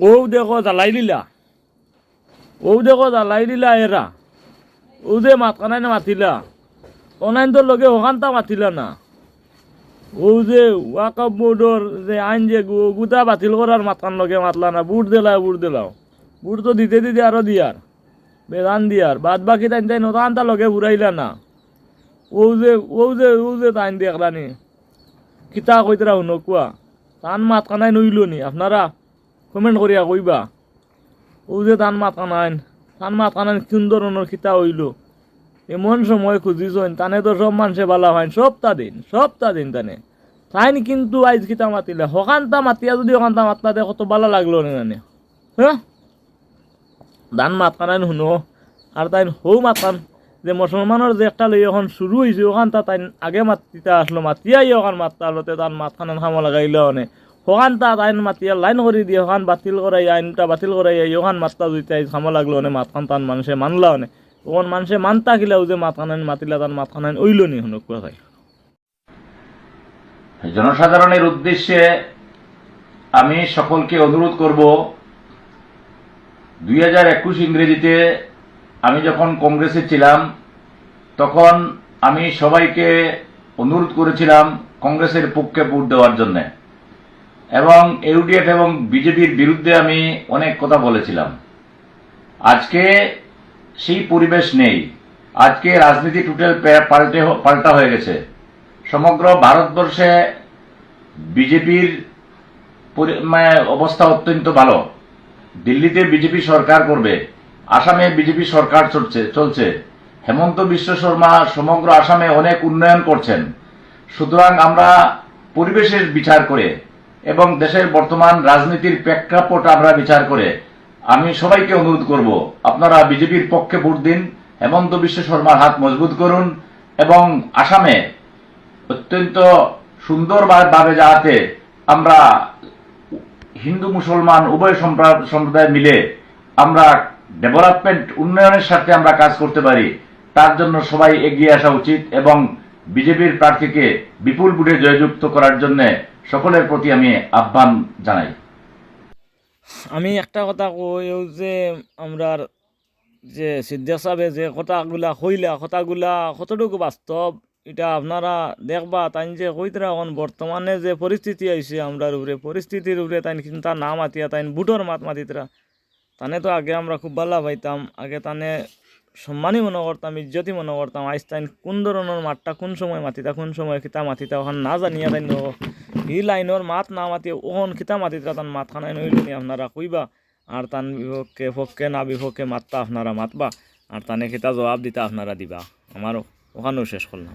ও দেখো জ্বালাই দিলা। ও দেখো জ্বালাই দিলা এরা ও যে মাতকানাই মাতিলা। অনাইন তো লগে ওখানটা মাতিলা না। ও যে ওয়াকফ বোর্ডর যে আইন যে গুতা বাতিল করার মাতকান লগে মাতলা না। বুট দিলা বুট দিলাও। বুট তো দিতে দিতে আরও দিয়ার বেদান দিয়ার বাদ বাকি তাই তাই নতানটা লগে ঘুরাইলা না। ও যে ও যে ও যে তাইন দেখলানি কিতা কইতরা শুনো কোৱা। টান মাত কানাই নইলো নি আপনারা কমেন্ট করিয়া কইবা, ও যে তান মাত কানাই তান মাত কানাই কোন ধরনের কিতা হইল? এমন সময় খুঁজিছেন তানে তো সব মানুষে বালা হয় সবটা দিন সবটা দিন তানে। তাইন কিন্তু আইজ কিতা মাতিলে সকানটা মাতিয়া যদি সকানটা মাতলা দে, কত বালা লাগল নি হ্যাঁ দান মাত কানাই শুনো, আর তাই হৌ মাতান যে মুসলমানের যে একটা লই এখন শুরু হয়েছে ওখান তা তাই আগে মাতিতা আসলো, মাতিয়াই ওখান মাততা আলোতে তার মাত খান খামো লাগাইলে অনে ওখান তা তাইন মাতিয়া লাইন করে দিয়ে ওখান বাতিল করাই আইনটা বাতিল করাই ওখান মাত্তা দুইটা খামো লাগল অনে মাত খান তান মানুষে মানলা অনে ওখান মানুষে মানতা গিলাও যে মাত আইন মাতিলা তার মাত আইন ওইল নি শুনো কোয়া তাই জনসাধারণের উদ্দেশ্যে আমি সকলকে অনুরোধ করব, দুই হাজার একুশ ইংরেজিতে আমি যখন কংগ্রেসে ছিলাম, তখন আমি সবাইকে অনুরোধ করেছিলাম কংগ্রেসের পক্ষে ভোট দেওয়ার জন্য। এবং ইউডিএফ এবং বিজেপির বিরুদ্ধে আমি অনেক কথা বলেছিলাম। আজকে সেই পরিবেশ নেই। আজকে রাজনীতি টোটাল পাল্টে পাল্টা হয়ে গেছে। সমগ্র ভারতবর্ষে বিজেপির পরি- মানে অবস্থা অত্যন্ত ভালো। দিল্লিতে বিজেপি সরকার করবে, আসামে বিজেপি সরকার চলছে চলছে। হেমন্ত বিশ্ব শর্মা সমগ্র আসামে অনেক উন্নয়ন করছেন। সুতরাং আমরা পরিবেশের বিচার করে এবং দেশের বর্তমান রাজনীতির প্রেক্ষাপট আমরা বিচার করে, আমি সবাইকে অনুরোধ করব, আপনারা বিজেপির পক্ষে ভোট দিন, হেমন্ত বিশ্ব শর্মার হাত মজবুত করুন, এবং আসামে অত্যন্ত সুন্দরভাবে যাতে আমরা হিন্দু, মুসলমান, উভয় সম্প্রা- সম্প্রদায় মিলে আমরা ডেভেলপমেন্ট, উন্নয়নের সাথে আমরা কাজ করতে পারি, তার জন্য সবাই এগিয়ে আসা উচিত এবং বিজেপির প্রার্থীকে বিপুল বুটে জয়যুক্ত করার জন্য সকলের প্রতি আমি আহ্বান জানাই। আমি একটা কথা কই যে আমরার যে সিদ্ধা সাহেবে যে কথাগুলা কইলা কথাগুলা কতটুকু বাস্তব, এটা আপনারা দেখবা, তাই যে কইতরা এখন বর্তমানে যে পরিস্থিতি আইছে, আমরার উপরে, পরিস্থিতির উপরে তাই চিন্তা না মাতিয়া তাই বুটোর মাত মাতিতরা। তানে তো আগে আমরা খুব ভালো পাইতাম, আগে তানে সম্মানই মনে করতাম ইজ্জতই মনে করতাম আইস তাই কোন ধরনের মাতটা কোন সময় মাতিতা, কোন সময় কিতা মাতিতা ওখান না জানিয়া তাই ই লাইনের মাত না মাতি ওখান খিতা মাতি তান মাতখানায় নইল নি আপনারা কইবা আর তান বিপক্ষে পক্ষে না বিপক্ষে মাততা আপনারা মাতবা। আর তানে কিতা জবাব দিতা আপনারা দিবা। আমারও ওখানেও শেষ করলাম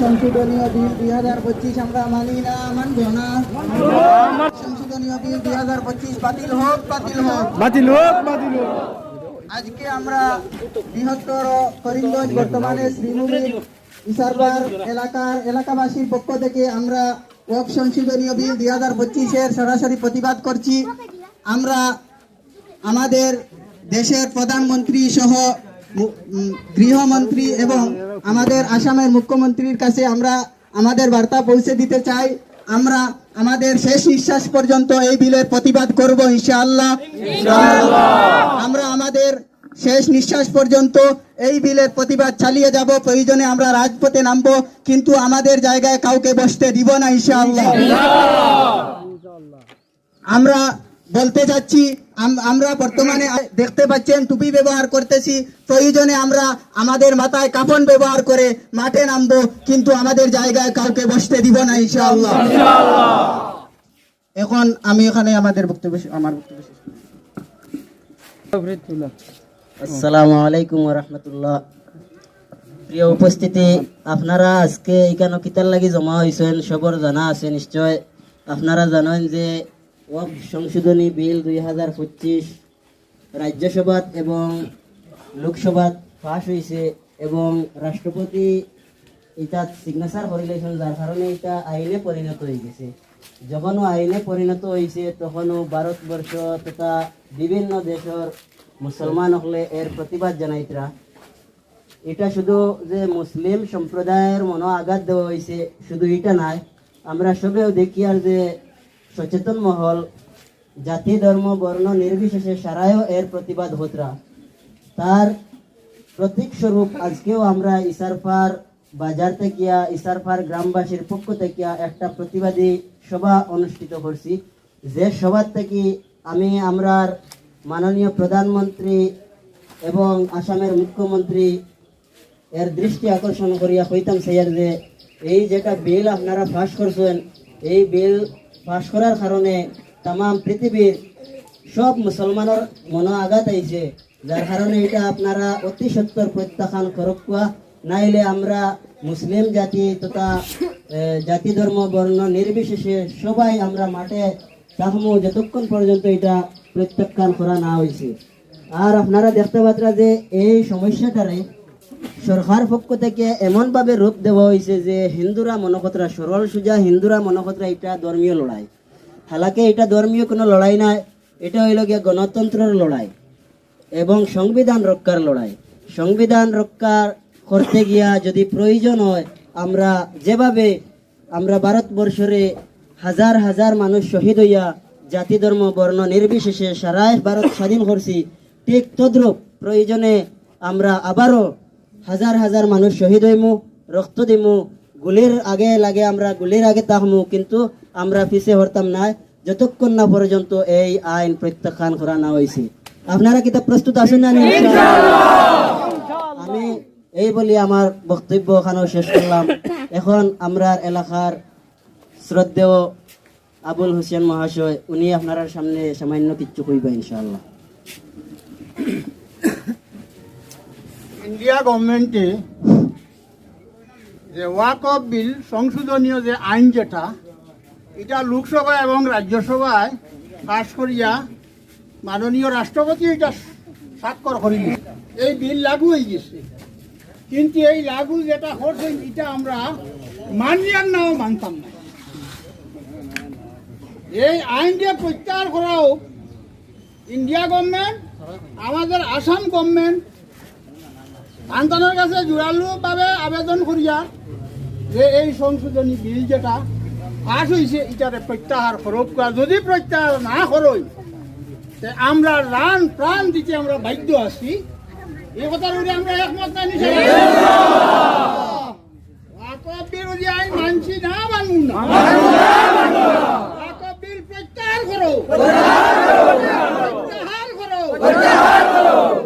সংশোধনীয় বিল দুই হাজার পঁচিশ আমরা মানি না মানব না। সংশোধনীয় বিল দুই হাজার পঁচিশ বাতিল হোক বাতিল হোক। বাতিল হোক বাতিল হোক। আজকে আমরা বৃহত্তর করিমগঞ্জ বর্তমানে ইসারবার এলাকার এলাকাবাসীর পক্ষ থেকে আমরা ওয়াক সংশোধনীয় বিল দুই হাজার পঁচিশের সরাসরি প্রতিবাদ করছি। আমরা আমাদের দেশের প্রধানমন্ত্রী সহ গৃহমন্ত্রী এবং আমাদের আসামের মুখ্যমন্ত্রীর কাছে আমরা আমাদের বার্তা পৌঁছে দিতে চাই। আমরা আমাদের শেষ নিঃশ্বাস পর্যন্ত এই বিলের প্রতিবাদ করব ইনশাআল্লাহ। আমরা আমাদের শেষ নিঃশ্বাস পর্যন্ত এই বিলের প্রতিবাদ চালিয়ে যাব। প্রয়োজনে আমরা রাজপথে নামবো কিন্তু আমাদের জায়গায় কাউকে বসতে দিব না ইনশাআল্লাহ। আমরা বলতে আম- আমরা বর্তমানে দেখতে পাচ্ছেন টুপি ব্যবহার করতেছি। প্রয়োজনে আমরা আমাদের মাথায় কাফন ব্যবহার করে মাঠে নামবো, কিন্তু আমাদের জায়গায় কাউকে বসতে দিব না, ইনশাআল্লাহ। এখন আমি এখানে আমাদের বক্তব্য আমার বক্তব্য। আসসালামু আলাইকুম রহমতুল্লাহ। প্রিয় উপস্থিতি, আপনারা আজকে এখানে কিতার লাগি জমা হয়েছেন সবর জানা আছে নিশ্চয়। আপনারা জানেন যে ওয়াক সংশোধনী বিল দুই হাজার পঁচিশ, রাজ্যসভাত এবং লোকসভাত পাশ হয়েছে এবং রাষ্ট্রপতি এটা সিগনেচার করিলেছেন যার কারণে এটা আইনে পরিণত হয়ে গেছে। যখনও আইনে পরিণত হয়েছে তখনও ভারতবর্ষ তথা বিভিন্ন দেশের মুসলমান হলে এর প্রতিবাদ জানাইতরা। এটা শুধু যে মুসলিম সম্প্রদায়ের মনো আঘাত দেওয়া হয়েছে শুধু এটা নাই। আমরা সবেও দেখি আর যে সচেতন মহল, জাতি, ধর্ম, বর্ণ, নির্বিশেষে সারায়ও এর প্রতিবাদ হতরা। তার প্রতীক স্বরূপ আজকেও আমরা ইসারফার বাজার থেকে ইসারফার গ্রামবাসীর পক্ষ থেকে একটা প্রতিবাদী সভা অনুষ্ঠিত করছি। যে সভার থেকে আমি, আমরার মাননীয় প্রধানমন্ত্রী এবং আসামের মুখ্যমন্ত্রী এর দৃষ্টি আকর্ষণ করিয়া কইতাম সেইয়ার যে, এই যেটা বিল আপনারা পাস করছেন, এই বিল পাস করার কারণে তাম পৃথিবীর সব মুসলমানের মনো আঘাত আইছে যার কারণে এটা আপনারা অতি সত্তর প্রত্যাখ্যান করক নাইলে আমরা মুসলিম জাতি তথা জাতি ধর্ম বর্ণ নির্বিশেষে সবাই আমরা মাঠে থাকব যতক্ষণ পর্যন্ত এটা প্রত্যাখ্যান করা না হয়েছে আর আপনারা দেখতে পাত্রা যে এই সমস্যাটারে সরকার পক্ষ থেকে এমনভাবে রূপ দেওয়া হয়েছে যে হিন্দুরা মনকতরা, সরল সুজা হিন্দুরা মনকতরা এটা ধর্মীয় লড়াই। হালাকে এটা ধর্মীয় কোনো লড়াই নাই এটা হইল গিয়া গণতন্ত্রের লড়াই এবং সংবিধান রক্ষার লড়াই। সংবিধান রক্ষা করতে গিয়া যদি প্রয়োজন হয়, আমরা যেভাবে আমরা ভারতবর্ষরে হাজার হাজার মানুষ শহীদ হইয়া জাতি, ধর্ম, বর্ণ নির্বিশেষে সারাই ভারত স্বাধীন করছি, ঠিক তদ্রুপ প্রয়োজনে আমরা আবারও হাজার হাজার মানুষ শহীদ হইমু রক্ত দিমু গুলির আগে লাগে আমরা গুলির আগে তাহমু, কিন্তু আমরা পিছে হরতাম না যতক্ষণ না পর্যন্ত এই আইন প্রত্যাখ্যান করা না হয়েছে আপনারা কি তা প্রস্তুত আছেন না আমি এই বলি আমার বক্তব্য ওখানেও শেষ করলাম এখন আমরা এলাকার শ্রদ্ধেয় আবুল হোসেন মহাশয়, উনি আপনার সামনে সামান্য কিচ্ছু কইবা ইনশাআল্লাহ। ইন্ডিয়া গভর্নমেন্টে যে ওয়াক অফ বিল, সংশোধনীয় যে আইন যেটা, এটা লোকসভা এবং রাজ্যসভায় পাশ করিয়া মাননীয় রাষ্ট্রপতি এটা স্বাক্ষর করিল এই বিল লাগু হয়ে গেছে। কিন্তু এই লাগু যেটা করছেন এটা আমরা মানিয়ার নাও মানতাম না। এই আইনটা প্রত্যাহার করাও ইন্ডিয়া গভর্নমেন্ট আমাদের আসাম গভর্নমেন্ট আন্তনের কাছে জোরালোভাবে আবেদন করিয়া যে এই সংশোধনী বিল যেটা পাশ হয়েছে এটারে প্রত্যাহার করব যদি প্রত্যাহার না করই আমরা রান প্রাণ দিতে আমরা বাধ্য আছি। এই কথার উপরে আমরা একমত না নিশ্চয়? বিরোধী আইন মানছি না মানব না। প্রত্যাহার করো প্রত্যাহার করো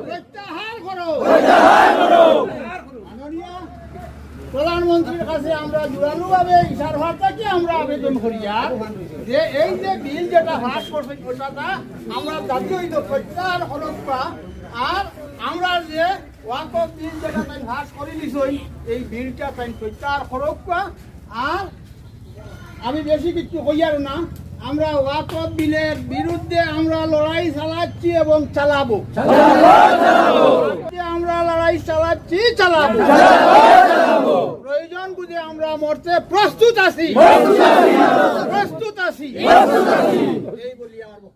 প্রত্যাহার করো মাননীয় প্রধানমন্ত্রীর কাছে আমরা জোরালোভাবে ইশার ভাবটাকে আমরা আবেদন করি আর যে এই যে বিল যেটা হ্রাস করছে ওটাটা আমরা দাবি হইল প্রত্যাহার হরপ্পা আর আমরা যে ওয়াক বিল যেটা তাই হ্রাস করে দিছই এই বিলটা তাই প্রত্যাহার হরপ্পা আর আমি বেশি কিছু কইয়ার না আমরা ওয়াক অফ বিলের বিরুদ্ধে আমরা লড়াই চালাচ্ছি এবং চালাবো। আমরা লড়াই চালাচ্ছি চালাবো। বুঝে আমরা মরতে প্রস্তুত আছি প্রস্তুত আছি এই বলি আমার।